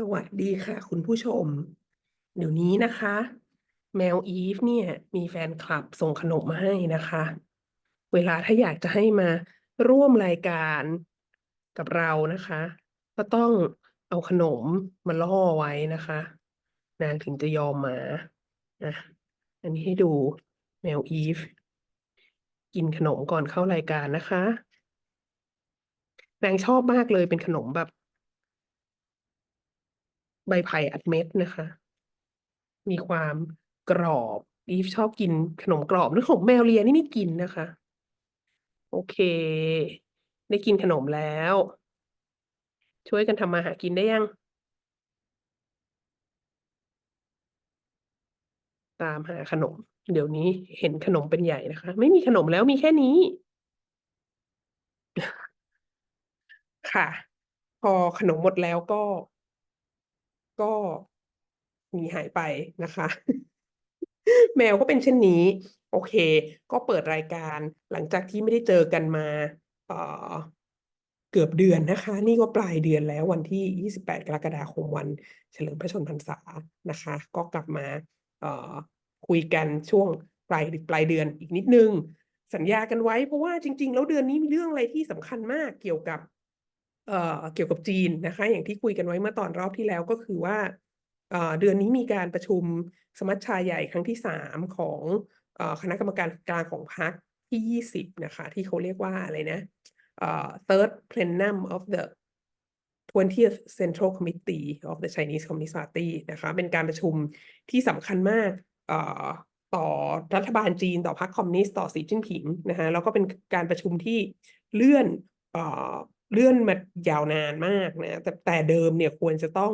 สวัสดีค่ะ คุณผู้ชม เดี๋ยวนี้นะคะ แมวอีฟเนี่ย มีแฟนคลับส่งขนมมาให้นะคะ เวลาถ้าอยากจะให้มาร่วมรายการกับเรานะคะ ก็ต้องเอาขนมมาล่อไว้นะคะ นางถึงจะยอมมาอะอันนี้ให้ดูแมวอีฟ กินขนมก่อนเข้ารายการนะคะนางชอบมากเลยเป็นขนมแบบ ใบไผ่อัดเม็ดนะคะ มีความกรอบอีฟชอบกินขนมกรอบเรื่องของแมวเลียนี่ไม่กินนะคะ โอเค ได้กินขนมแล้ว ช่วยกันทำมาหากินได้ยัง ตามหาขนม เดี๋ยวนี้เห็นขนมเป็นใหญ่นะคะ ไม่มีขนมแล้วมีแค่นี้ ค่ะ พอขนมหมดแล้วก็ ก็หนีหายไปนะคะ แมวก็เป็นเช่นนี้ โอเค ก็เปิดรายการหลังจากที่ไม่ได้เจอกันมาเออเกือบเดือนนะคะ นี่ก็ปลายเดือนแล้ววันที่ 28 กรกฎาคมวัน เฉลิมพระชนมพรรษานะคะ ก็กลับมาเออคุยกันช่วงปลายปลายเดือนอีกนิดนึง สัญญากันไว้เพราะว่าจริง ๆ แล้วเดือนนี้มีเรื่องอะไรที่สำคัญมากเกี่ยวกับ เเกี่ยวกับจีนนะคะ อย่างที่คุยกันไว้เมื่อตอนรอบที่แล้วก็คือว่าเดือนนี้มีการประชุมสมัชชาใหญ่ครั้งที่3ของคณะกรรมการกลางของพรรคที่ 20 นะคะ ที่เขาเรียกว่าอะไรนะเอ่อ Third Plenum of the 20th Central Committee of the Chinese Communist Party นะคะ เป็นการประชุมที่สำคัญมากต่อรัฐบาลจีนต่อพรรคคอมมิวนิสต์ต่อสีจิ้นผิงนะคะแล้วก็เป็นการประชุมที่เลื่อน เลื่อนมายาวนานมากนะแต่แต่เดิมเนี่ยควรจะต้อง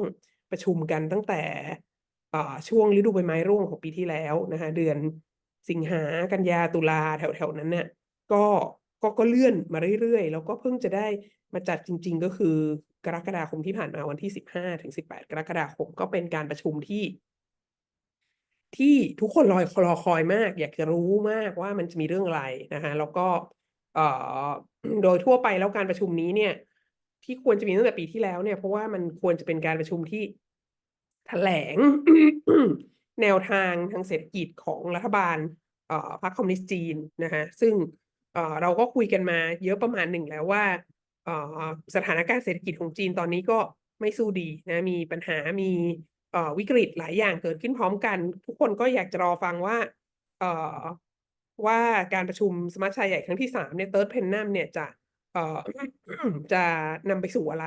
ประชุมกันตั้งแต่ช่วงฤดูใบไม้ร่วงของปีที่แล้วนะคะเดือนสิงหากันยาตุลาแถวๆนั้นน่ะก็ก็ก็เลื่อนมาเรื่อยๆ แล้วก็เพิ่งจะได้มาจัดจริง ๆ ก็คือกรกฎาคมที่ผ่านมาวันที่15-18กรกฎาคมก็เป็นการประชุมที่ ที่ทุกคนรอรอคอยมาก อยากจะรู้มากว่ามันจะมีเรื่องอะไรนะคะแล้วก็ โดยทั่วไปแล้วการประชุมนี้เนี่ย ที่ควรจะมีตั้งแต่ปีที่แล้วเนี่ย เพราะว่ามันควรจะเป็นการประชุมที่แถลงแนวทางทางเศรษฐกิจของรัฐบาลพรรคคอมมิวนิสต์จีนนะคะซึ่งเราก็คุยกันมาเยอะประมาณหนึ่งแล้วว่าสถานการณ์เศรษฐกิจของจีนตอนนี้ก็ไม่สู้ดีนะมีปัญหามีวิกฤตหลายอย่างเกิดขึ้นพร้อมกัน ทุกคนก็อยากจะรอฟังว่า ว่าการประชุมสมัชชาใหญ่ครั้งที่3เนี่ย Third Plenum เนี่ยจะเอ่อจะนำไปสู่อะไร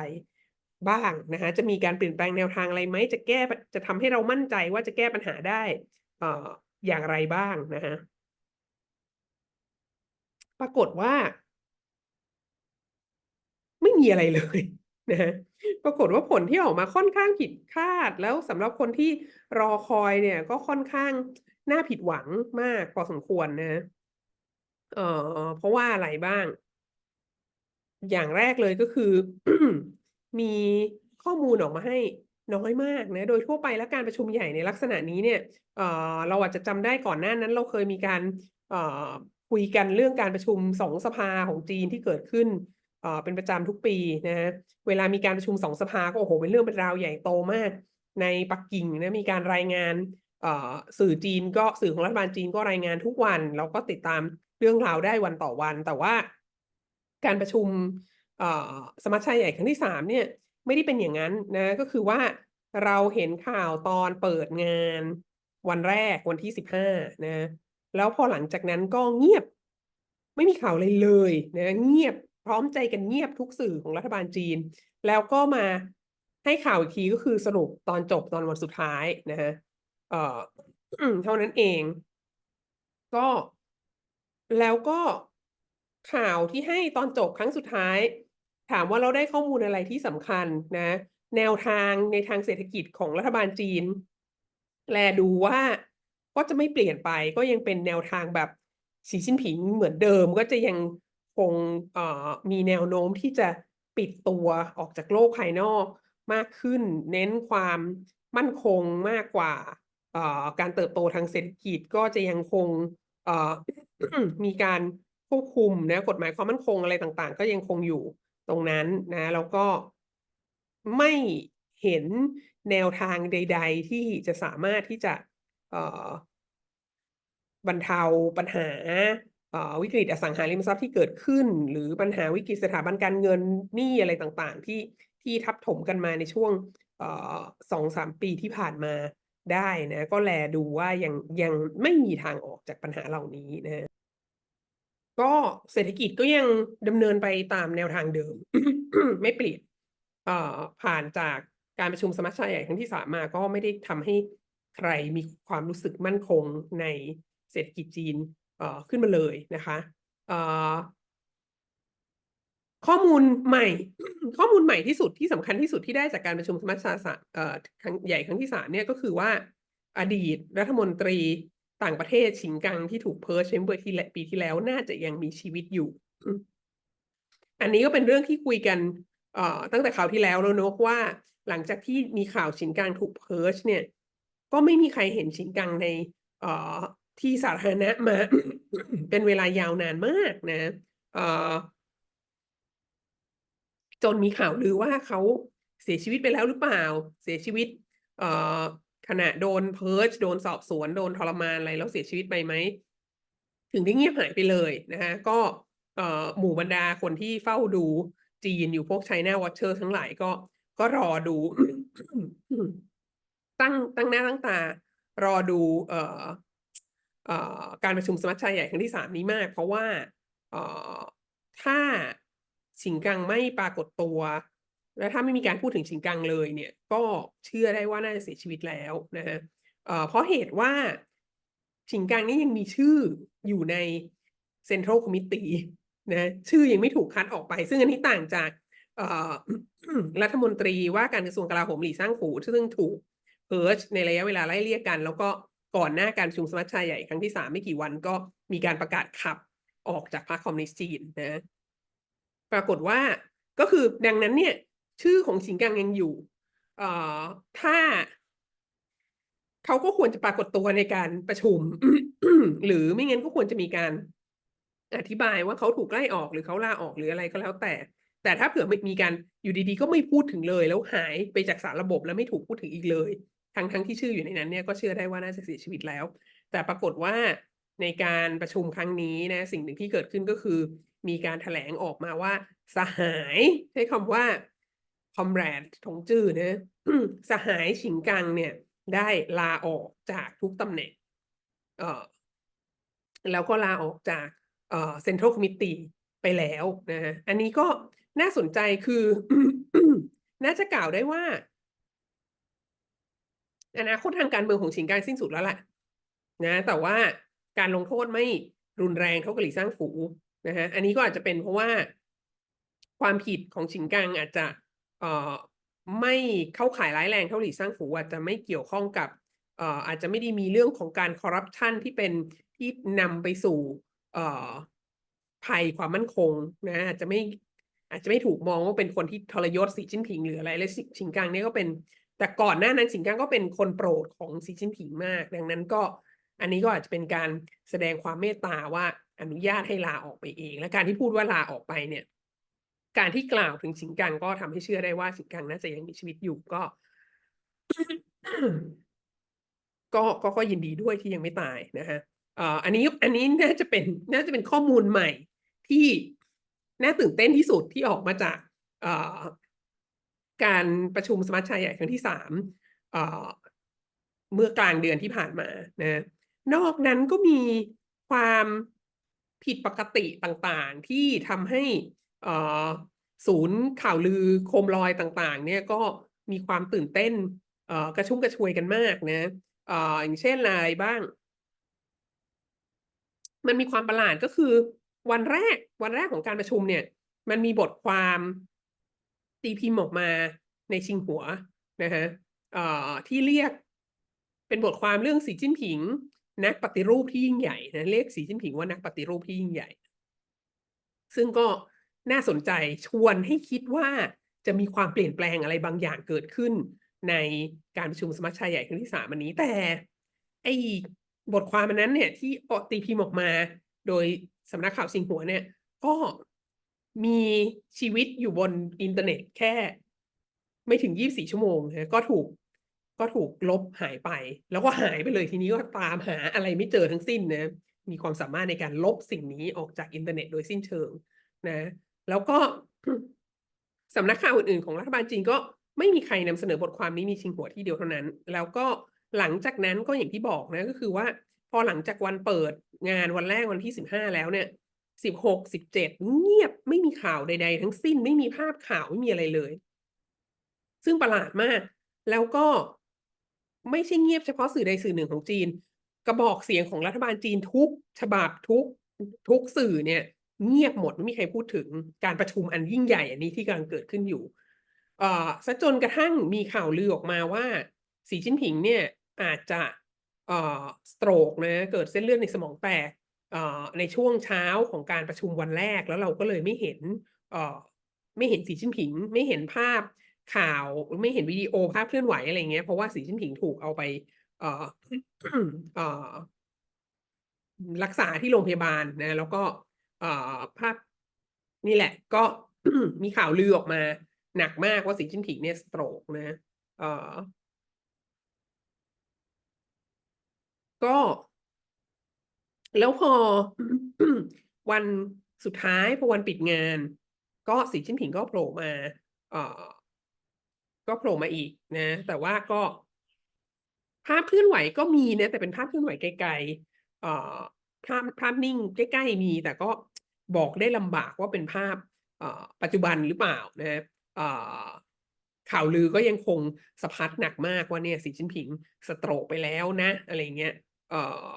บ้างนะคะจะมีการเปลี่ยนแปลงแนวทางอะไรไหมจะแก้จะทำให้เรามั่นใจว่าจะแก้ปัญหาได้เอ่ออย่างไรบ้างนะคะปรากฏว่า ไม่มีอะไรเลยนะคะปรากฏว่าผลที่ออกมาค่อนข้างผิดคาด แล้วสำหรับคนที่รอคอยเนี่ย ก็ค่อนข้าง น่าผิดหวังมากพอสมควรนะเอ่อเพราะว่าอะไรบ้าง อย่างแรกเลยก็คือ มีข้อมูลออกมาให้น้อยมากนะโดยทั่วไปแล้วการประชุมใหญ่ในลักษณะนี้เนี่ยเออเราอาจจะจำได้ก่อนหน้านั้น เราเคยมีการเออคุยกันเรื่องการประชุม2สภาของจีนที่เกิดขึ้นเออเป็นประจำทุกปีนะคะเวลามีการประชุม2สภาก็โอ้โฮเป็นเรื่องเป็นราวใหญ่โตมาก ในปักกิ่งนะมีการรายงาน สื่อจีนก็สื่อของรัฐบาลจีนก็รายงานทุกวัน เราก็ติดตามเรื่องราวได้วันต่อวัน แต่ว่าการประชุมสมัชชาใหญ่ครั้งที่3เนี่ยไม่ได้เป็นอย่างนั้นนะก็คือว่าเราเห็นข่าวตอนเปิดงานวันแรกวันที่15นะแล้วพอหลังจากนั้นก็เงียบ ไม่มีข่าวอะไรเลยนะเงียบพร้อมใจกันเงียบทุกสื่อของรัฐบาลจีน แล้วก็มาให้ข่าวอีกทีก็คือสรุปตอนจบตอนวันสุดท้ายนะคะ อ่อเท่านั้นเอง ก็แล้วก็ข่าวที่ให้ตอนจบครั้งสุดท้าย ถามว่าเราได้ข้อมูลอะไรที่สำคัญนะ แนวทางในทางเศรษฐกิจของรัฐบาลจีน แลดูว่าก็จะไม่เปลี่ยนไปก็ยังเป็นแนวทางแบบสีจิ้นผิงเหมือนเดิมก็จะยังคงมีแนวโน้มที่จะปิดตัวออกจากโลกภายนอกมากขึ้น เน้นความมั่นคงมากกว่า การเติบโตทางเศรษฐกิจก็จะยังคงมีการควบคุมนะกฎหมายความมั่นคงอะไรต่างๆ ก็ยังคงอยู่ตรงนั้นนะแล้วก็ไม่เห็นแนวทางใด ๆ ที่จะสามารถที่จะบรรเทาปัญหาวิกฤตอสังหาริมทรัพย์ที่เกิดขึ้น หรือปัญหาวิกฤตสถาบันการเงินหนี้อะไรต่างๆ ที่ที่ทับถมกันมาในช่วงเอ่อ2-3ปีที่ผ่านมา ได้นะก็แลดูว่ายังยังไม่มีทางออกจากปัญหาเหล่านี้นะก็เศรษฐกิจก็ยังดำเนินไปตามแนวทางเดิม ไม่เปลี่ยนผ่านจากการประชุมสมัชชาใหญ่ครั้งที่3มมาก็ไม่ได้ทำให้ใครมีความรู้สึกมั่นคงในเศรษฐกิจจีนขึ้นมาเลยนะคะ ข้อมูลใหม่ ข้อมูลใหม่ที่สุดที่สำคัญที่สุดที่ได้จากการประชุมสมัชชาสะเอ่อครั้งใหญ่ครั้งที่3เนี่ยก็คือว่าอดีตรัฐมนตรีต่างประเทศฉิงกังที่ถูก purge เมื่อที่ปีที่แล้วน่าจะยังมีชีวิตอยู่ อันนี้ก็เป็นเรื่องที่คุยกันเอ่อตั้งแต่คราวที่แล้วแล้วเนาะว่า หลังจากที่มีข่าวฉินกังถูก purge เนี่ย ก็ไม่มีใครเห็นฉินกังในเอ่อที่สาธารณะมา เป็นเวลายาวนานมากนะเอ่อ จนมีข่าวลือว่าเขาเสียชีวิตไปแล้วหรือเปล่า เสียชีวิตเอ่อขณะโดน purge โดนสอบสวนโดนทรมานอะไรแล้วเสียชีวิตไปไหม ถึงได้เงียบหายไปเลยนะคะก็เอ่อหมู่บรรดาคนที่เฝ้าดูจีนอยู่พวก China Watcher ทั้งหลายก็ก็รอดู ตั้งตั้งหน้าตั้งตา รอดูเอ่อเอ่อการประชุมสมัชชาใหญ่ครั้งที่3นี้มาก เพราะว่าเอ่อถ้า ฉิงกังไม่ปรากฏตัว และถ้าไม่มีการพูดถึงฉิงกังเลยเนี่ย ก็เชื่อได้ว่าน่าจะเสียชีวิตแล้วนะคะเพราะเหตุว่าฉิงกังนี่ยังมีชื่ออยู่ใน Central Committee นะชื่อยังไม่ถูกคัดออกไป ซึ่งอันนี้ต่างจากรัฐมนตรีว่าการกระทรวงกลาโหมหลี่ซ่างฝูซึ่งถูก purge ในระยะเวลาไล่เลี่ยกัน แล้วก็ก่อนหน้าการชุมสมัชชาใหญ่ครั้งที่3ไม่กี่วันก็มีการประกาศขับออกจากพรรคคอมมิวนิสต์จีนนะ ปรากฏว่าก็คือดังนั้นเนี่ย ชื่อของฉิงกังยังอยู่เอ่อถ้าเขาก็ควรจะปรากฏตัวในการประชุม หรือไม่งั้นก็ควรจะมีการอธิบายว่าเขาถูกไล่ออกหรือเขาลาออกหรืออะไรก็แล้วแต่ แต่ถ้าเผื่อไม่มีการอยู่ดีๆ ก็ไม่พูดถึงเลย แล้วหายไปจากสารระบบแล้วไม่ถูกพูดถึงอีกเลย ทั้งๆที่ชื่ออยู่ในนั้นเนี่ยก็เชื่อได้ว่าน่าจะเสียชีวิตแล้ว แต่ปรากฏว่าในการประชุมครั้งนี้นะสิ่งหนึ่งที่เกิดขึ้นก็คือ มีการแถลงออกมาว่า สหายใช้คำว่า comrade ถงจื้อนะสหายฉิงกังเนี่ย ได้ลาออกจากทุกตำแหน่งเออแล้วก็ลาออกจากเออ Central Committee ไปแล้วนะคะอันนี้ก็น่าสนใจคือ น่าจะกล่าวได้ว่าอนาคตทางการเมืองของฉิงกังสิ้นสุดแล้วแหละนะ แต่ว่าการลงโทษไม่รุนแรงเท่ากับหลี่ซ่างฝู นะคะอันนี้ก็อาจจะเป็นเพราะว่าความผิดของฉิงกังอาจจะเอ่อไม่เข้าข่ายร้ายแรงเท่าหลี่ซ่างฝูอาจจะไม่เกี่ยวข้องกับเอ่ออาจจะไม่ได้มีเรื่องของการคอร์รัปชันที่เป็นที่นำไปสู่เอ่อภัยความมั่นคงนะอาจจะไม่อาจจะไม่ถูกมองว่าเป็นคนที่ทรยศสีจิ้นผิงหรืออะไรและฉิงกังเนี่ยก็เป็น แต่ก่อนหน้านั้นฉิงกังก็เป็นคนโปรดของสีจิ้นผิงมาก ดังนั้นก็อันนี้ก็อาจจะเป็นการแสดงความเมตตาว่า อนุญาตให้ลาออกไปเอง และการที่พูดว่าลาออกไปเนี่ย การที่กล่าวถึงฉิงกังก็ทำให้เชื่อได้ว่าฉิงกังน่าจะยังมีชีวิตอยู่ก็ ก็ก็ก็ยินดีด้วยที่ยังไม่ตายนะคะอันนี้อันนี้น่าจะเป็นน่าจะเป็นข้อมูลใหม่ที่น่าตื่นเต้นที่สุดที่ออกมาจากการประชุมสมัชชาใหญ่ครั้งที่3เอ่อเมื่อกลางเดือนที่ผ่านมานะ นอกนั้นก็มีความ ผิดปกติต่างๆ ที่ทำให้ศูนย์ข่าวลือโคมลอยต่างๆ เนี่ยก็มีความตื่นเต้นกระชุ่มกระชวยกันมากนะออย่างเช่นอะไรบ้าง มันมีความประหลาดก็คือ วันแรกวันแรกของการประชุมเนี่ย มันมีบทความตีพิมพ์ออกมาในชิงหัวนะคะที่เรียกเป็นบทความเรื่องสีจิ้นผิง นักปฏิรูปที่ยิ่งใหญ่นะเรียกสีจิ้นผิงว่านักปฏิรูปที่ยิ่งใหญ่ ซึ่งก็น่าสนใจชวนให้คิดว่าจะมีความเปลี่ยนแปลงอะไรบางอย่างเกิดขึ้น ในการประชุมสมัชชาใหญ่ครั้งที่3อันนี้แต่ ไอ้บทความอันนั้นเนี่ย ที่ออกตีพิมพ์ออกมา โดยสำนักข่าวซิงหัวเนี่ย ก็มีชีวิตอยู่บนอินเทอร์เน็ตแค่ ไม่ถึงยี่สิบสี่ชั่วโมงนะก็ถูก ก็ถูกลบหายไป แล้วก็หายไปเลยทีนี้ก็ตามหาอะไรไม่เจอทั้งสิ้นนะมีความสามารถในการลบสิ่งนี้ออกจากอินเทอร์เน็ตโดยสิ้นเชิงนะ แล้วก็สำนักข่าวอื่นๆของรัฐบาลจีนก็ไม่มีใครนำเสนอบทความนี้มีชิงหัวที่เดียวเท่านั้น แล้วก็หลังจากนั้นก็อย่างที่บอกนะก็คือว่า พอหลังจากวันเปิดงานวันแรกวันที่สิบห้าแล้วเนี่ยสิบหกสิบเจ็ดเงียบไม่มีข่าวใด ๆ ทั้งสิ้นไม่มีภาพข่าวไม่มีอะไรเลย ซึ่งประหลาดมาก แล้วก็ ไม่ใช่เงียบเฉพาะสื่อใดสื่อหนึ่งของจีน กระบอกเสียงของรัฐบาลจีนทุกฉบับทุกทุกสื่อเนี่ย เงียบหมดไม่มีใครพูดถึงการประชุมอันยิ่งใหญ่อันนี้ที่กำลังเกิดขึ้นอยู่เอ่อซะจนกระทั่งมีข่าวลือออกมาว่าสีจิ้นผิงเนี่ยอาจจะเอ่อสโตรกนะเกิดเส้นเลือดในสมองแตกเอ่อในช่วงเช้าของการประชุมวันแรกแล้วเราก็เลยไม่เห็นเอ่อไม่เห็นสีจิ้นผิง ไม่เห็นภาพ ข่าวไม่เห็นวิดีโอภาพเคลื่อนไหวอะไรเงี้ยเพราะว่าสีจิ้นผิงถูกเอาไป เอ่อเอ่อรักษาที่โรงพยาบาลนะ แล้วก็ เอ่อภาพนี่แหละ ก็มีข่าวลือออกมา หนักมากว่าสีจิ้นผิงเนี่ยสโตรกนะเอ่อก็ แล้วพอวันสุดท้ายพอวันปิดงาน ก็สีจิ้นผิงก็โผล่มา เอ่อ ก็โผล่มาอีกนะ แต่ว่าก็ ภาพเคลื่อนไหวก็มีนะ แต่เป็นภาพเคลื่อนไหวไกลๆเอ่อภาพภาพนิ่งใกล้ๆมี แต่ก็บอกได้ลำบากว่าเป็นภาพเอ่อปัจจุบันหรือเปล่านะเอ่อข่าวลือก็ยังคงสะพัดหนักมากว่าเนี่ยสีจิ้นผิงสโตรกไปแล้วนะ อะไรเงี้ยเอ่อ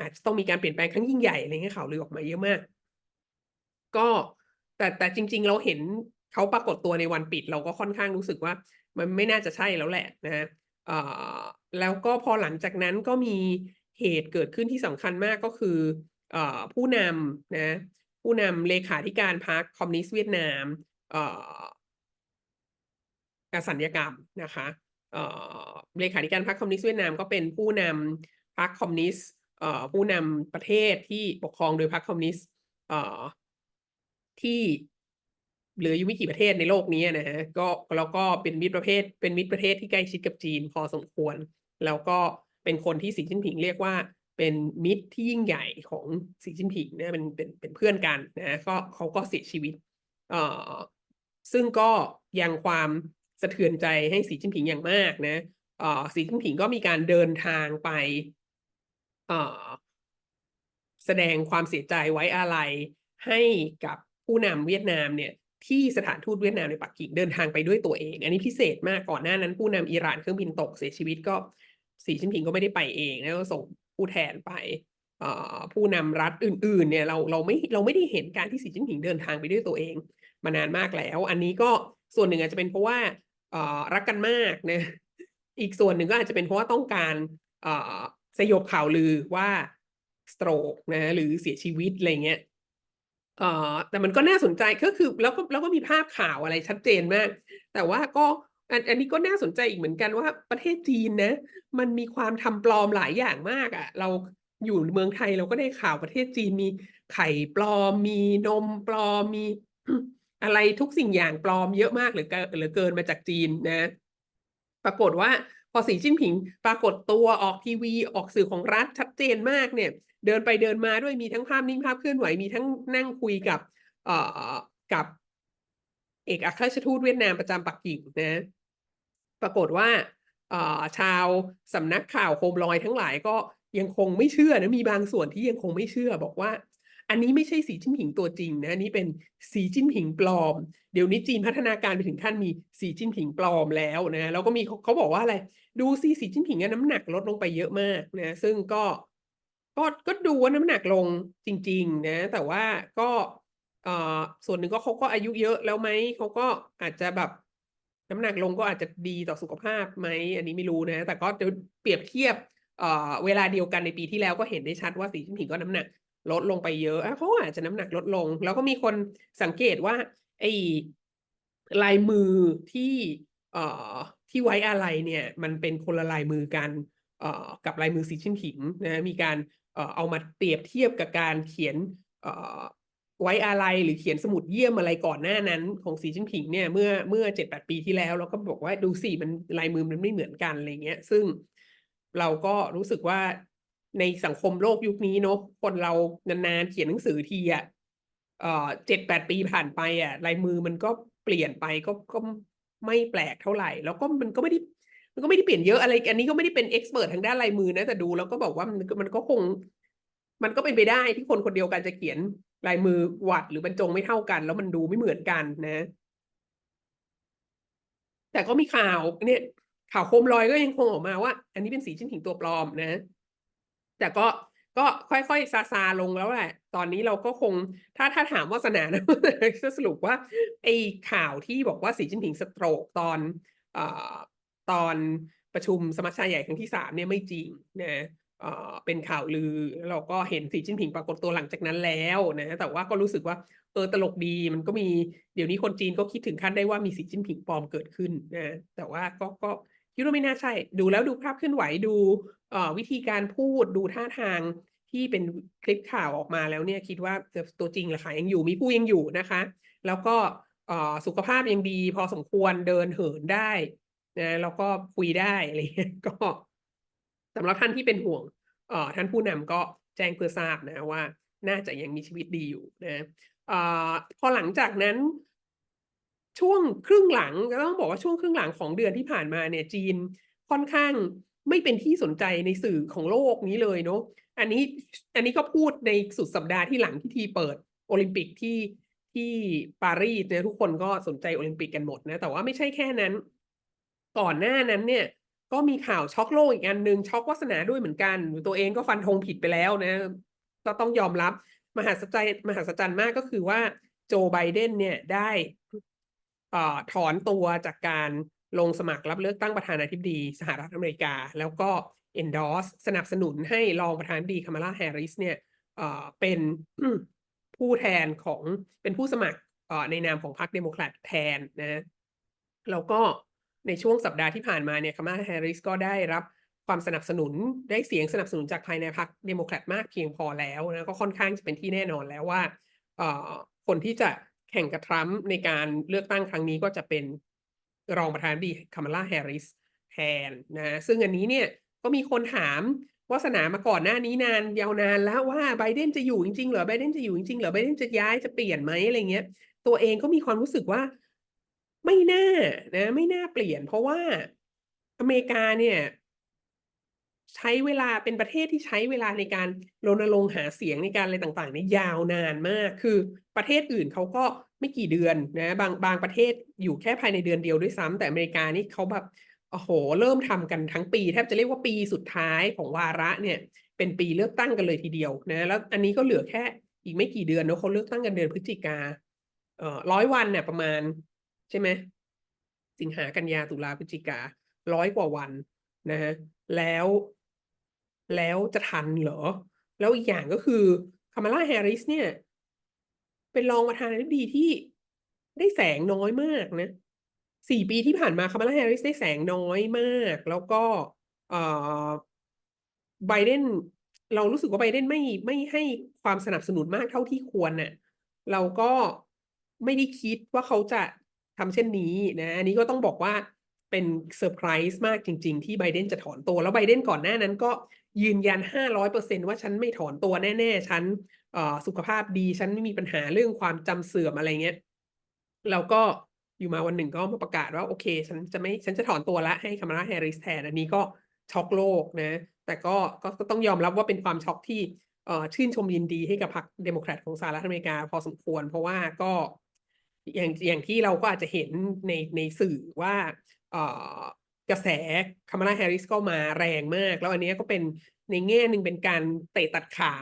อาจจะต้องมีการเปลี่ยนแปลงครั้งยิ่งใหญ่อะไรเงี้ยข่าวลือออกมาเยอะมาก ก็แต่แต่จริง ๆ เราเห็น เขาปรากฏตัวในวันปิดเราก็ค่อนข้างรู้สึกว่า มันไม่น่าจะใช่แล้วแหละนะแล้วก็พอหลังจากนั้นก็มีเหตุเกิดขึ้นที่สำคัญมากก็คืออผู้นำนะผู้นำเลขาธิการพรรคคอมมิวนิสต์เวียดนามเอ่ออสัญญกรรมนะคะเเลขาธิการพรรคคอมมิวนิสต์เวียดนามก็เป็นผู้นำพรรคคอมมิวนิสต์ผู้นำประเทศที่ปกครองโดยพรรคคอมมิวนิสต์ที่ เหลืออยู่ไม่กี่ประเทศในโลกนี้นะฮะก็แล้วก็เป็นมิตรประเภทเป็นมิตรประเทศที่ใกล้ชิดกับจีนพอสมควร แล้วก็เป็นคนที่สีจิ้นผิงเรียกว่าเป็นมิตรที่ยิ่งใหญ่ของสีจิ้นผิงนะเป็นเป็นเป็นเพื่อนกันนะก็เขาก็เสียชีวิตเอ่อซึ่งก็ยังความสะเทือนใจให้สีจิ้นผิงอย่างมากนะเอ่อสีจิ้นผิงก็มีการเดินทางไปเอ่อแสดงความเสียใจไว้อาลัยให้กับผู้นำเวียดนามเนี่ย ที่สถานทูตเวียดนามในปักกิ่งเดินทางไปด้วยตัวเอง อันนี้พิเศษมากก่อนหน้านั้นผู้นำอิหร่านเครื่องบินตกเสียชีวิตก็สีจิ้นผิงก็ไม่ได้ไปเองนะก็ส่งผู้แทนไปผู้นำรัฐอื่น ๆ เนี่ยเราเราไม่เราไม่ได้เห็นการที่สีจิ้นผิงเดินทางไปด้วยตัวเอง มานานมากแล้ว อันนี้ก็ส่วนหนึ่งอาจจะเป็นเพราะว่ารักกันมากนะอีกส่วนหนึ่งก็อาจจะเป็นเพราะว่าต้องการสยบข่าวลือว่าสโตรกนะหรือเสียชีวิตอะไรเงี้ย เอ่อแต่มันก็น่าสนใจก็คือแล้วก็แล้วก็มีภาพข่าวอะไรชัดเจนมาก แต่ว่าก็อันอันนี้ก็น่าสนใจอีกเหมือนกันว่าประเทศจีนนะ มันมีความทำปลอมหลายอย่างมากอะเราอยู่เมืองไทยเราก็ได้ข่าวประเทศจีนมีไข่ปลอม มีนมปลอมมีอะไรทุกสิ่งอย่างปลอมเยอะมากเหลือเกนเหลือเกินมาจากจีนนะ ปรากฏว่าพอสีจิ้นผิงปรากฏตัวออกทีวีออกสื่อของรัฐชัดเจนมากเนี่ย เดินไปเดินมาด้วยมีทั้งภาพนิ่งภาพเคลื่อนไหวมีทั้งนั่งคุยกับเอ่อกับเอกอัครราชทูตเวียดนามประจำปักกิ่งนะ ปรากฏว่าเอ่อชาวสำนักข่าวโคมลอยทั้งหลายก็ยังคงไม่เชื่อนะมีบางส่วนที่ยังคงไม่เชื่อบอกว่า อันนี้ไม่ใช่สีจิ้นผิงตัวจริงนะนนี้เป็นสีจิ้นผิงปลอม เดี๋ยวนี้จีนพัฒนาการไปถึงขั้นมีสีจิ้นผิงปลอมแล้วนะแล้วก็มีเขาบอกว่าอะไร ดูสิสีจิ้นผิงน้ำหนักลดลงไปเยอะมากนะซึ่งก็ ก็ก็ดูว่าน้ำหนักลงจริง ๆ นะ แต่ว่าก็เอ่อส่วนหนึ่งก็เขาก็อายุเยอะแล้วไหมเขาก็อาจจะแบบน้ำหนักลงก็อาจจะดีต่อสุขภาพไหมอันนี้ไม่รู้นะ แต่ก็จะเปรียบเทียบเอ่อเวลาเดียวกันในปีที่แล้วก็เห็นได้ชัดว่าสีจิ้นผิงก็น้ำหนัก ลดลงไปเยอะเขาอาจจะน้ำหนักลดลง แล้วก็มีคนสังเกตว่า ไอ้ลายมือที่เอ่อที่ไว้อาลัยเนี่ย มันเป็นคนละลายมือกันเอ่อกับลายมือสีจิ้นผิงนะมีการ เอามาเปรียบเทียบกับการเขียนไว้อาลัยหรือเขียนสมุดเยี่ยมอะไรก่อนหน้านั้นของสีจิ้นผิงเนี่ยเมื่อเมื่อเจ็ดแปดปีที่แล้ว เราก็บอกว่าดูสิมันลายมือมันไม่เหมือนกันอะไรเงี้ย ซึ่งเราก็รู้สึกว่าในสังคมโลกยุคนี้เนอะคนเรานานๆเขียนหนังสือทีอะเอ่อเจ็ดแปดปีผ่านไปอะลายมือมันก็เปลี่ยนไปก็ก็ไม่แปลกเท่าไหร่ แล้วก็มันก็ไม่ได้ มันก็ไม่ได้เปลี่ยนเยอะอะไร อันนี้ก็ไม่ได้เป็นเอ็กซ์เพรสทางด้านลายมือนะ แต่ดูแล้วก็บอกว่ามันมันก็คง มันก็เป็นไปได้ที่คนคนเดียวกันจะเขียนลายมือวัดหรือบรรจงไม่เท่ากัน แล้วมันดูไม่เหมือนกันนะ แต่ก็มีข่าวเนี่ยข่าวโคมลอยก็ยังคงออกมาว่า อันนี้เป็นสีจิ้นผิงตัวปลอมนะ แต่ก็ก็ค่อยๆซาซาลงแล้วแหละ ตอนนี้เราก็คง ถ้าถ้าถามวาสนานะจะสรุปว่าไอ้ข่าวที่บอกว่าสีจิ้นผิงสโตรกตอนอ ตอนประชุมสมัชชาใหญ่ครั้งที่สามเนี่ยไม่จริงนะเป็นข่าวลือเราก็เห็นสีจิ้นผิงปรากฏตัวหลังจากนั้นแล้วนะแต่ว่าก็รู้สึกว่าเออตลกดีมันก็มีเดี๋ยวนี้คนจีนก็คิดถึงขั้นได้ว่ามีสีจิ้นผิงปลอมเกิดขึ้นนะแต่ว่าก็ก็คิดว่าไม่น่าใช่ ดูแล้วดูภาพเคลื่อนไหวดูวิธีการพูดดูท่าทางที่เป็นคลิปข่าวออกมาแล้วเนี่ยคิดว่าจะตัวจริงแหละค่ะยังอยู่มีผู้ยังอยู่นะคะ แล้วก็สุขภาพยังดีพอสมควรเดินเหินได้ นะแล้วก็คุยได้อะไรเงี้ยก็สำหรับท่านที่เป็นห่วงเอ่อท่านผู้นำก็แจ้งเพื่อทราบนะว่า น่าจะยังมีชีวิตดีอยู่นะเอ่อพอหลังจากนั้น ช่วงครึ่งหลังก็ต้องบอกว่าช่วงครึ่งหลังของเดือนที่ผ่านมาเนี่ย จีนค่อนข้างไม่เป็นที่สนใจในสื่อของโลกนี้เลยเนาะอันนี้อันนี้ก็พูดในสุดสัปดาห์ที่หลังพิธีเปิดโอลิมปิกที่ที่ปารีสเนี่ยทุกคนก็สนใจโอลิมปิกกันหมดนะแต่ว่าไม่ใช่แค่นั้น ก่อนหน้านั้นเนี่ย ก็มีข่าวช็อกโลกอีกอันหนึ่งช็อกวาสนาด้วยเหมือนกันตัวเองก็ฟันธงผิดไปแล้วนะ ก็ต้องยอมรับมหัศจรรย์มหัศจรรย์มากก็คือว่าโจไบเดนเนี่ยได้อถอนตัวจากการลงสมัครรับเลือกตั้งประธานาธิบดีสหรัฐอเมริกา แล้วก็ endorse สนับสนุนให้รองประธานาธิบดีคามาลาแฮร์ริสเนี่ยเป็นผู้แทนของเป็นผู้สมัครในนามของพรรคเดโมแครตแทนนะ แล้วก็ ในช่วงสัปดาห์ที่ผ่านมาเนี่ยคามาลาแฮร์ริสก็ได้รับความสนับสนุนได้เสียงสนับสนุนจากภายในพรรคเดโมแครตมากเพียงพอแล้วนะก็ค่อนข้างจะเป็นที่แน่นอนแล้วว่าเอ่อคนที่จะแข่งกับทรัมป์ในการเลือกตั้งครั้งนี้ก็จะเป็นรองประธานาธิบดีคามาลาแฮร์ริสแทนนะซึ่งอันนี้เนี่ยก็มีคนถามวาสนามาก่อนหน้านี้นานยาวนานแล้วว่าไบเดนจะอยู่จริงๆเหรอไบเดนจะอยู่จริงๆเหรอไบเดนจะย้ายจะเปลี่ยนไหมอะไรเงี้ย ตัวเองก็มีความรู้สึกว่า ไม่น่านะ ไม่น่าเปลี่ยน เพราะว่าอเมริกาเนี่ย ใช้เวลาเป็นประเทศที่ใช้เวลาในการรณรงค์หาเสียงในการอะไรต่างๆเนี่ยยาวนานมาก คือประเทศอื่นเขาก็ไม่กี่เดือนนะ บางบางประเทศอยู่แค่ภายในเดือนเดียวด้วยซ้ำแต่อเมริกานี่เขาแบบโอ้โห เริ่มทำกันทั้งปีแทบจะเรียกว่าปีสุดท้ายของวาระเนี่ย เป็นปีเลือกตั้งกันเลยทีเดียวนะ แล้วอันนี้ก็เหลือแค่อีกไม่กี่เดือนเนอะเขาเลือกตั้งกันเดือนพฤศจิกาเอ่อร้อยวันเนี่ยประมาณ ใช่ไหมสิงหากันยาตุลาพฤศจิการ้อยกว่าวันนะฮะแล้ว แล้วจะทันเหรอ แล้วอีกอย่างก็คือคามาลาแฮร์ริสเนี่ย เป็นรองประธานาธิบดีที่ได้แสงน้อยมากนะสี่ปีที่ผ่านมาคามาลาแฮร์ริสได้แสงน้อยมาก แล้วก็เอ่อไบเดนเรารู้สึกว่าไบเดนไม่ไม่ให้ความสนับสนุนมากเท่าที่ควรน่ะเราก็ไม่ได้คิดว่าเขาจะ ทำเช่นนี้นะอันนี้ก็ต้องบอกว่าเป็นเซอร์ไพรส์มากจริง ๆ ที่ไบเดนจะถอนตัว แล้วไบเดนก่อนหน้านั้นก็ยืนยันห้าร้อยเปอร์เซ็นว่าฉันไม่ถอนตัวแน่ ๆ ฉันสุขภาพดี ฉันไม่มีปัญหาเรื่องความจำเสื่อมอะไรเงี้ยแล้วก็อยู่มาวันหนึ่งก็มาประกาศว่า โอเค ฉันจะไม่ฉันจะถอนตัวละให้คามาลาแฮร์ริสแทนอันนี้ก็ช็อกโลกนะ แต่ก็ก็ต้องยอมรับว่าเป็นความช็อกที่ชื่นชมยินดีให้กับพรรคเดโมแครตของสหรัฐอเมริกาพอสมควร เพราะว่าก็ อย่างอย่างที่เราก็อาจจะเห็นในในสื่อว่าเอ่อกระแสคามาลาแฮร์ริสก็มาแรงมาก แล้วอันนี้ก็เป็นในแง่หนึ่งเป็นการเตะตัดขา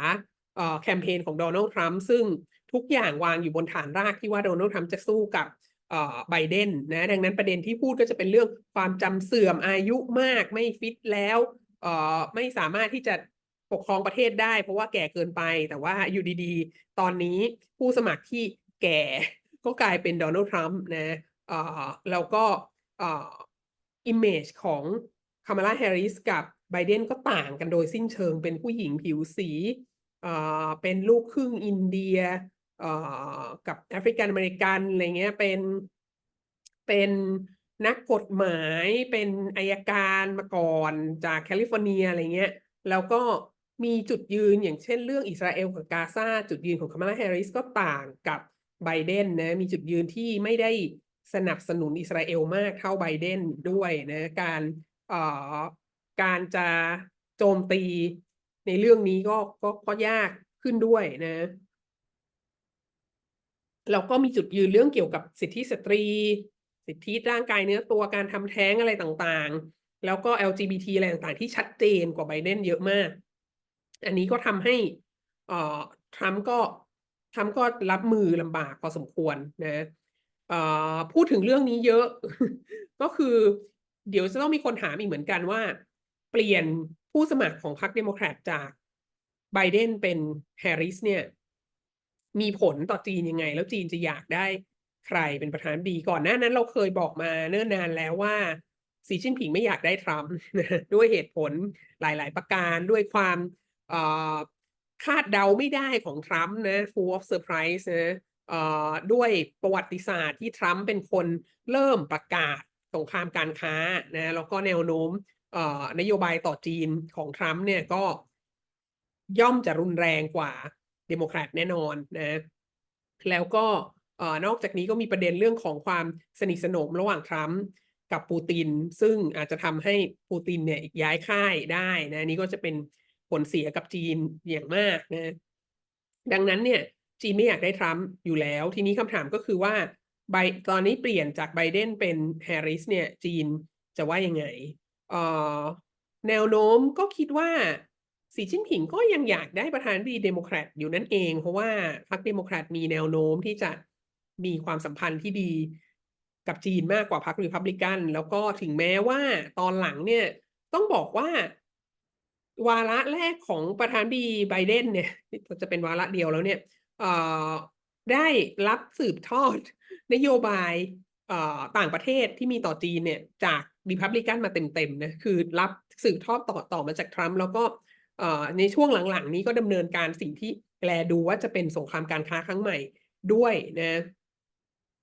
เอ่อแคมเปญของโดนัลด์ทรัมป์ซึ่งทุกอย่างวางอยู่บนฐานรากที่ว่าโดนัลด์ทรัมป์จะสู้กับเอ่อไบเดนนะดังนั้นประเด็นที่พูดก็จะเป็นเรื่องความจำเสื่อมอายุมากไม่ฟิตแล้วเอ่อไม่สามารถที่จะปกครองประเทศได้ เพราะว่าแก่เกินไปแต่ว่าอยู่ดีๆ ตอนนี้ผู้สมัครที่แก่ ก็กลายเป็นโดนัลด์ทรัมป์นะเอ่อแล้วก็อ่อ image ของคามาลาแฮร์ริสกับไบเดนก็ต่างกันโดยสิ้นเชิงเป็นผู้หญิงผิวสีเป็นลูกครึ่งอินเดียกับแอฟริกันอเมริกันอะไรเงี้ยเป็นเป็นนักกฎหมายเป็นอายการมาก่อนจากแคลิฟอร์เนียอะไรเงี้ยแล้วก็มีจุดยืนอย่างเช่นเรื่องอิสราเอลกับกาซาจุดยืนของคามาลาแฮร์ริสก็ต่างกับ ไบเดนนะมีจุดยืนที่ไม่ได้สนับสนุนอิสราเอลมากเท่าไบเดนด้วยนะการเอ่อการจะโจมตีในเรื่องนี้ก็ก็ก็ยากขึ้นด้วยนะแล้วก็มีจุดยืนเรื่องเกี่ยวกับสิทธิสตรี สิทธิร่างกายเนื้อตัวการทำแท้งอะไรต่างๆ แล้วก็ LGBT อะไรต่างๆ ที่ชัดเจนกว่าไบเดนเยอะมาก อันนี้ก็ทำให้เอ่อทรัมป์ก็ ทรัมป์ก็รับมือลำบากพอสมควรนะอ่อพูดถึงเรื่องนี้เยอะ ก็คือ เดี๋ยวจะต้องมีคนถามอีกเหมือนกันว่า เปลี่ยนผู้สมัครของพรรคเดโมแครตจากไบเดนเป็นแฮร์ริสเนี่ย มีผลต่อจีนยังไง แล้วจีนจะอยากได้ใครเป็นประธานบดีก่อนหน้านั้นเราเคยบอกมาเนิ่นนานแล้วว่าสีจิ้นผิงไม่อยากได้ทรัมป์ด้วยเหตุผลหลาย ๆ ประการด้วยความเอ่อ คาดเดาไม่ได้ของทรัมป์นะ full of surprise นะด้วยประวัติศาสตร์ที่ทรัมป์เป็นคนเริ่มประกาศสงครามการค้านะแล้วก็แนวโน้มนโยบายต่อจีนของทรัมป์เนี่ยก็ย่อมจะรุนแรงกว่าเดโมแครตแน่นอนนะแล้วก็นอกจากนี้ก็มีประเด็นเรื่องของความสนิทสนมระหว่างทรัมป์กับปูติน ซึ่งอาจจะทำให้ปูตินเนี่ยย้ายค่ายได้นะนี่ก็จะเป็น ผลเสียกับจีนอย่างมากนะดังนั้นเนี่ย จีนไม่อยากได้ทรัมป์อยู่แล้ว ทีนี้คำถามก็คือว่าไบตอนนี้เปลี่ยนจากไบเดนเป็นแฮร์ริสเนี่ย จีนจะว่ายังไงเอ่อแนวโน้มก็คิดว่าสีจิ้นผิงก็ยังอยากได้ประธานาธิบดีเดโมแครตอยู่นั่นเอง เพราะว่าพรรคเดโมแครตมีแนวโน้มที่จะมีความสัมพันธ์ที่ดีกับจีนมากกว่าพรรครีพับลิกัน แล้วก็ถึงแม้ว่าตอนหลังเนี่ยต้องบอกว่า วาระแรกของประธานดีไบเดนเนี่ยจะเป็นวาระเดียวแล้วเนี่ยเอ่อได้รับสืบทอดนโยบายเอ่อต่างประเทศที่มีต่อจีนเนี่ยจากริพับลิกันมาเต็มๆนะคือรับสืบทอดต่อต่อมาจากทรัมป์แล้วก็เอ่อในช่วงหลังๆ นี้ก็ดำเนินการสิ่งที่แกลดูว่าจะเป็นสงครามการค้าครั้งใหม่ด้วยนะ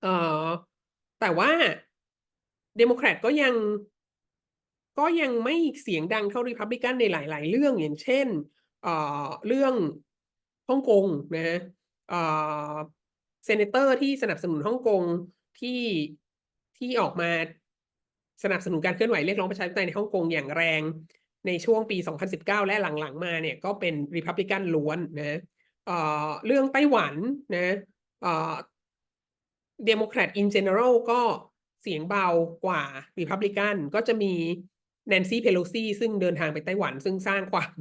เอ่อแต่ว่าเดโมแครตก็ยัง ก็ยังไม่เสียงดังเท่าริพับลิกันในหลาย ๆ เรื่องอย่างเช่นเอ่อเรื่องฮ่องกงนะฮะเอ่อเซเนเตอร์ที่สนับสนุนฮ่องกงที่ที่ออกมาสนับสนุนการเคลื่อนไหวเรียกร้องประชาธิปไตยในฮ่องกงอย่างแรงในช่วงปี 2019 และหลัง ๆ มาเนี่ยก็เป็นริพับลิกันล้วนนะเอ่อเรื่องไต้หวันนะเอ่อเดโมแครต in general ก็เสียงเบากว่าริพับลิกันก็จะมี แนนซี่เพโลซีซึ่งเดินทางไปไต้หวัน ซึ่งสร้างความ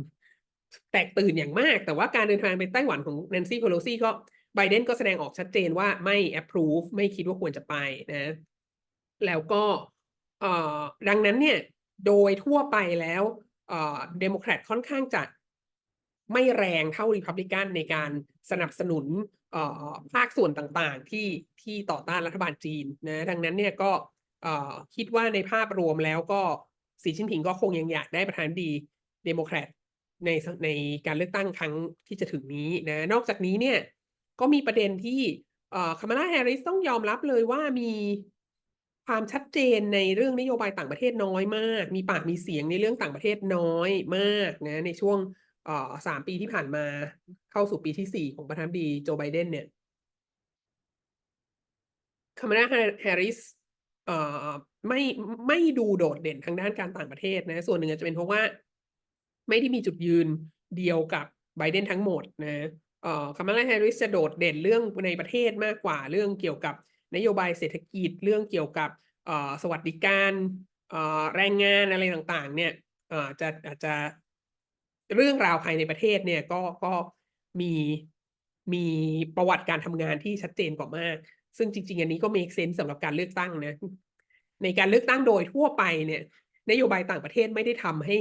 แตกตื่นอย่างมาก แต่ว่าการเดินทางไปไต้หวันของแนนซี่เพโลซีก็ไบเดนก็แสดงออกชัดเจนว่าไม่ approve ไม่คิดว่าควรจะไปนะ แล้วก็เอ่อดังนั้นเนี่ยโดยทั่วไปแล้วเอ่อเดโมแครตค่อนข้างจะไม่แรงเท่าริพับลิกันในการสนับสนุนเอ่อภาคส่วนต่างๆที่ที่ต่อต้านรัฐบาลจีนนะดังนั้นเนี่ยก็เอ่อคิดว่าในภาพรวมแล้วก็ สีจิ้นผิงก็คงยังอยากได้ประธานาธิบดีเดโมแครตในในการเลือกตั้งครั้งที่จะถึงนี้นะ นอกจากนี้เนี่ยก็มีประเด็นที่คามาลาแฮร์ริสต้องยอมรับเลยว่ามีความชัดเจนในเรื่องนโยบายต่างประเทศน้อยมาก มีปากมีเสียงในเรื่องต่างประเทศน้อยมากนะในช่วงสามปีที่ผ่านมาเข้าสู่ปีที่สี่ของประธานาธิบดีโจไบเดนเนี่ยคามาลาแฮร์ริส ไม่ไม่ดูโดดเด่นทางด้านการต่างประเทศนะ ส่วนหนึ่งอาจจะเป็นเพราะว่า ไม่ได้มีจุดยืนเดียวกับไบเดนทั้งหมดนะเอ่อคามาลาแฮร์ริสจะโดดเด่นเรื่องในประเทศมากกว่าเรื่องเกี่ยวกับนโยบายเศรษฐกิจเรื่องเกี่ยวกับเอ่อสวัสดิการเอ่อแรงงานอะไรต่างๆ เนี่ยเอ่อจะอาจจะเรื่องราวภายในประเทศเนี่ยก็ก็มีมีประวัติการทำงานที่ชัดเจนกว่ามาก ซึ่งจริง ๆ อันนี้ก็ make sense สำหรับการเลือกตั้งนะ ในการเลือกตั้งโดยทั่วไปเนี่ยนโยบายต่างประเทศไม่ได้ทำให้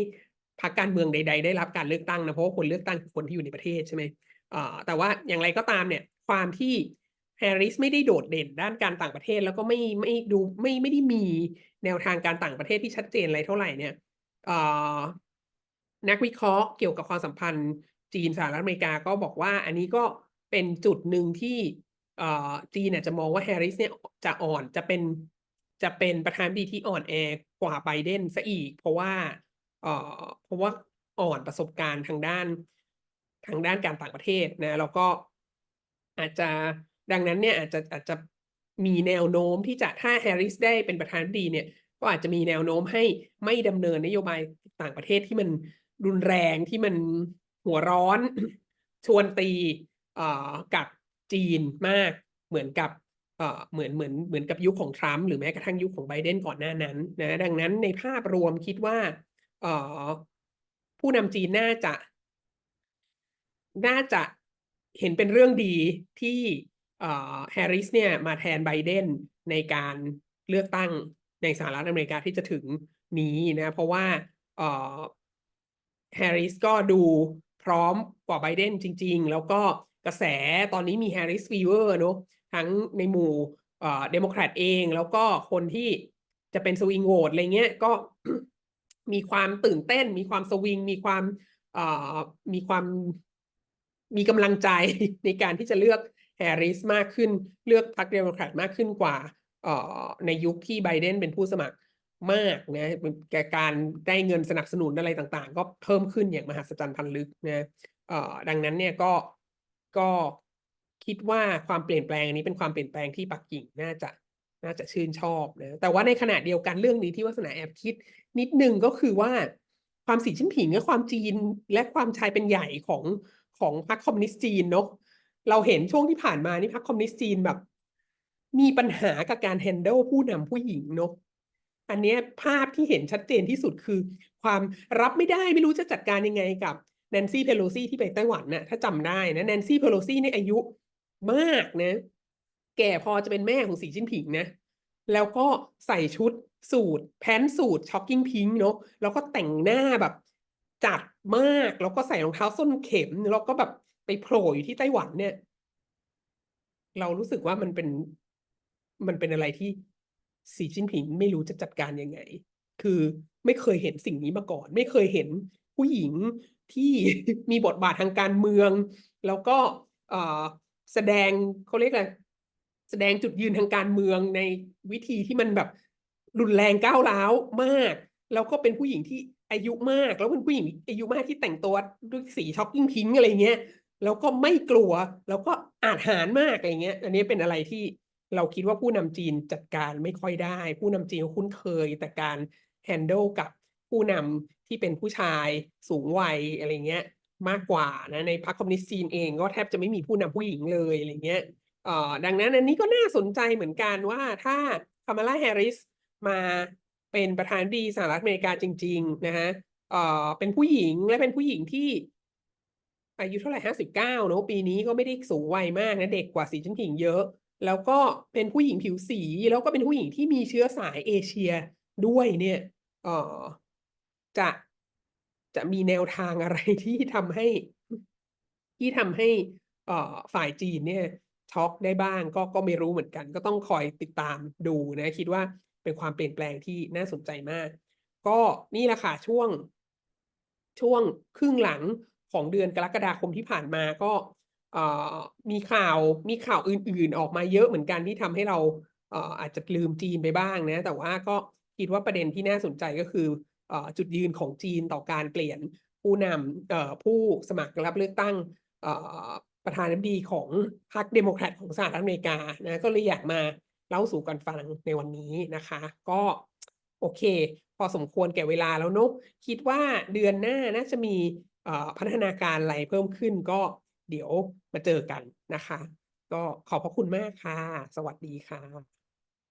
พรรคการเมืองใด ๆ ได้รับการเลือกตั้งนะเพราะว่าคนเลือกตั้งคือคนที่อยู่ในประเทศใช่ไหมแต่ว่าอย่างไรก็ตามเนี่ยความที่แฮร์ริสไม่ได้โดดเด่นด้านการต่างประเทศแล้วก็ไม่ไม่ดูไม่ไม่ได้มีแนวทางการต่างประเทศที่ชัดเจนอะไรเท่าไหร่เนี่ยนักวิเคราะห์เกี่ยวกับความสัมพันธ์จีนสหรัฐอเมริกาก็บอกว่าอันนี้ก็เป็นจุดหนึ่งที่จีนเนี่ยจะมองว่าแฮร์ริสเนี่ยจะอ่อนจะเป็น จะเป็นประธานดีที่อ่อนแอกว่าไบเดนซะอีก เพราะว่าเอ่อเพราะว่าอ่อนประสบการณ์ทางด้านทางด้านการต่างประเทศนะแล้วก็อาจจะดังนั้นเนี่ยอาจจะอาจจะมีแนวโน้มที่จะถ้าแฮร์ริสได้เป็นประธานดีเนี่ย ก็อาจจะมีแนวโน้มให้ไม่ดำเนินนโยบายต่างประเทศที่มันรุนแรงที่มันหัวร้อนชวนตีเอ่อกับจีนมากเหมือนกับ เหมือนเหมือนเหมือนกับยุคของทรัมป์หรือแม้กระทั่งยุคของไบเดนก่อนหน้านั้นนะดังนั้นในภาพรวมคิดว่าผู้นำจีนน่าจะ น่าจะเห็นเป็นเรื่องดีที่แฮร์ริสเนี่ยมาแทนไบเดนในการเลือกตั้งในสหรัฐอเมริกาที่จะถึงนี้นะ เพราะว่าแฮร์ริสก็ดูพร้อมกว่าไบเดนจริง ๆ แล้วก็กระแสตอนนี้มีแฮร์ริสฟีเวอร์เนอะ ทั้งในหมู่เดโมแครตเอง แล้วก็คนที่จะเป็นสวิงโหวตอะไรเงี้ยก็มีความตื่นเต้น มีความสวิง มีความมีความมีกำลังใจในการที่จะเลือกแฮร์ริสมากขึ้น เลือกพรรคเดโมแครตมากขึ้นกว่าในยุคที่ไบเดนเป็นผู้สมัครมากนะแกการได้เงินสนับสนุนอะไรต่างๆ ก็เพิ่มขึ้นอย่างมหัศจรรย์พันลึกนะดังนั้นเนี่ยก็ก็ คิดว่าความเปลี่ยนแปลงอันนี้เป็นความเปลี่ยนแปลงที่ปักกิ่งน่าจะน่าจะชื่นชอบนะแต่ว่าในขณะเดียวกันเรื่องนี้ที่วัฒนาแอบคิดนิดนึงก็คือว่าความสีชิ้นผิงและความจีนและความชายเป็นใหญ่ของของพรรคคอมมิวนิสต์จีนเนาะเราเห็นช่วงที่ผ่านมานี่พรรคคอมมิวนิสต์จีนแบบ มีปัญหากับการแฮนเดิลผู้นำผู้หญิงเนาะอันนี้ภาพที่เห็นชัดเจนที่สุดคือ ความรับไม่ได้ไม่รู้จะจัดการยังไงกับแนนซี่เพโลซี่ที่ไปไต้หวันน่ะถ้าจำได้นะแนนซี่เพโลซี่ในอายุ มากนะ แก่พอจะเป็นแม่ของสีจิ้นผิงนะ แล้วก็ใส่ชุดสูทแพนสูทช็อกกิ้งพิงค์เนาะแล้วก็แต่งหน้าแบบ จัดมากแล้วก็ใส่รองเท้าส้นเข็ม แล้วก็แบบไปโผล่อยู่ที่ไต้หวันเนี่ย เรารู้สึกว่ามันเป็นมันเป็นอะไรที่สีจิ้นผิงไม่รู้จะจัดการยังไง คือไม่เคยเห็นสิ่งนี้มาก่อน ไม่เคยเห็นผู้หญิงที่มีบทบาททางการเมือง แล้วก็อ แสดงเขาเรียกอะไรแสดงจุดยืนทางการเมืองในวิธีที่มันแบบรุนแรงก้าวร้าวมาก แล้วก็เป็นผู้หญิงที่อายุมาก แล้วเป็นผู้หญิงอายุมากที่แต่งตัวด้วยสีช็อกกิ้งพิงอะไรเงี้ยแล้วก็ไม่กลัวแล้วก็อาจหารมากอะไรเงี้ย อันนี้เป็นอะไรที่เราคิดว่าผู้นำจีนจัดการไม่ค่อยได้ ผู้นำจีนคุ้นเคยแต่การแฮนดิลกับผู้นำที่เป็นผู้ชายสูงวัยอะไรเงี้ย มากกว่านะในพรรคคอมมิวนิสต์จีนเองก็แทบจะไม่มีผู้นำผู้หญิงเลยอะไรเงี้ยเอ่อดังนั้นอันนี้ก็น่าสนใจเหมือนกันว่าถ้าคามาลาแฮร์ริสมาเป็นประธานดีสหรัฐอเมริกาจริง ๆ นะฮะเอ่อเป็นผู้หญิงและเป็นผู้หญิงที่ อายุเท่าไหร่ห้าสิบเก้าเนอะปีนี้ก็ไม่ได้สูงวัยมากนะเด็กกว่าสีจิ้นผิงเยอะ แล้วก็เป็นผู้หญิงผิวสีแล้วก็เป็นผู้หญิงที่มีเชื้อสายเอเชียด้วยเนี่ยเอ่อจะ จะมีแนวทางอะไรที่ทำให้ ที่ทำให้ฝ่ายจีนเนี่ยช็อกได้บ้างก็ก็ไม่รู้เหมือนกัน ก็ต้องคอยติดตามดูนะคิดว่าเป็นความเปลี่ยนแปลงที่น่าสนใจมาก ก็นี่แหละค่ะช่วง ช่วงครึ่งหลังของเดือนกรกฎาคมที่ผ่านมาก็มีข่าวมีข่าวอื่น ๆ ออกมาเยอะเหมือนกันที่ทำให้เราอาจจะลืมจีนไปบ้างนะ แต่ว่าก็คิดว่าประเด็นที่น่าสนใจก็คือ จุดยืนของจีนต่อการเปลี่ยนผู้นำผู้สมัครรับเลือกตั้งประธานาธิบดีของพรรคเดโมแครตของสหรัฐอเมริกานะก็เลยอยากมาเล่าสู่กันฟังในวันนี้นะคะ ก็โอเค พอสมควรแก่เวลาแล้วเนอะคิดว่าเดือนหน้าน่าจะมีพัฒนาการอะไรเพิ่มขึ้นก็เดี๋ยวมาเจอกันนะคะ ก็ขอบพระคุณมากค่ะ สวัสดีค่ะ